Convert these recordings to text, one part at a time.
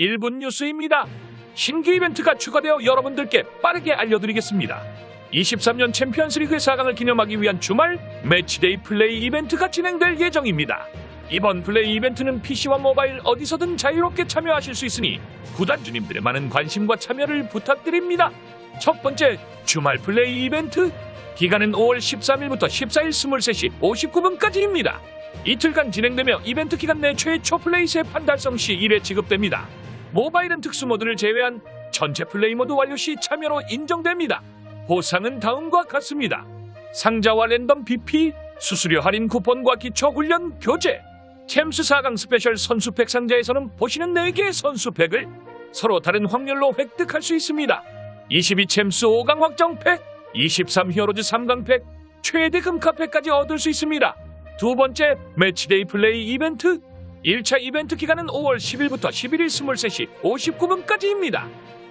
1분 뉴스입니다. 신규 이벤트가 추가되어 여러분들께 빠르게 알려드리겠습니다. 23년 챔피언스리그 4강을 기념하기 위한 주말 매치데이 플레이 이벤트가 진행될 예정입니다. 이번 플레이 이벤트는 PC와 모바일 어디서든 자유롭게 참여하실 수 있으니 구단주님들의 많은 관심과 참여를 부탁드립니다. 첫 번째 주말 플레이 이벤트 기간은 5월 13일부터 14일 23시 59분까지입니다. 이틀간 진행되며 이벤트 기간 내 최초 플레이세 판 달성 시 1회 지급됩니다. 모바일은 특수 모드를 제외한 전체 플레이 모드 완료 시 참여로 인정됩니다. 보상은 다음과 같습니다. 상자와 랜덤 BP, 수수료 할인 쿠폰과 기초 훈련 교재, 챔스 4강 스페셜 선수팩 상자에서는 보시는 4개의 선수팩을 서로 다른 확률로 획득할 수 있습니다. 22 챔스 5강 확정팩, 23 히어로즈 3강팩, 최대 금카팩까지 얻을 수 있습니다. 두 번째 매치데이 플레이 이벤트 1차 이벤트 기간은 5월 10일부터 11일 23시 59분까지입니다.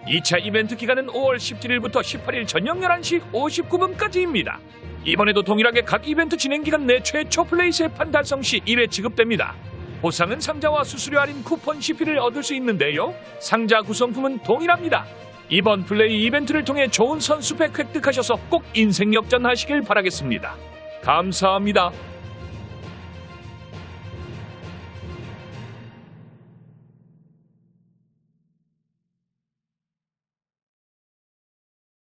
2차 이벤트 기간은 5월 17일부터 18일 저녁 11시 59분까지입니다. 이번에도 동일하게 각 이벤트 진행 기간 내 최초 플레이 세판 달성 시 1회 지급됩니다. 보상은 상자와 수수료 할인 쿠폰 CP를 얻을 수 있는데요. 상자 구성품은 동일합니다. 이번 플레이 이벤트를 통해 좋은 선수팩 획득하셔서 꼭 인생 역전하시길 바라겠습니다. 감사합니다.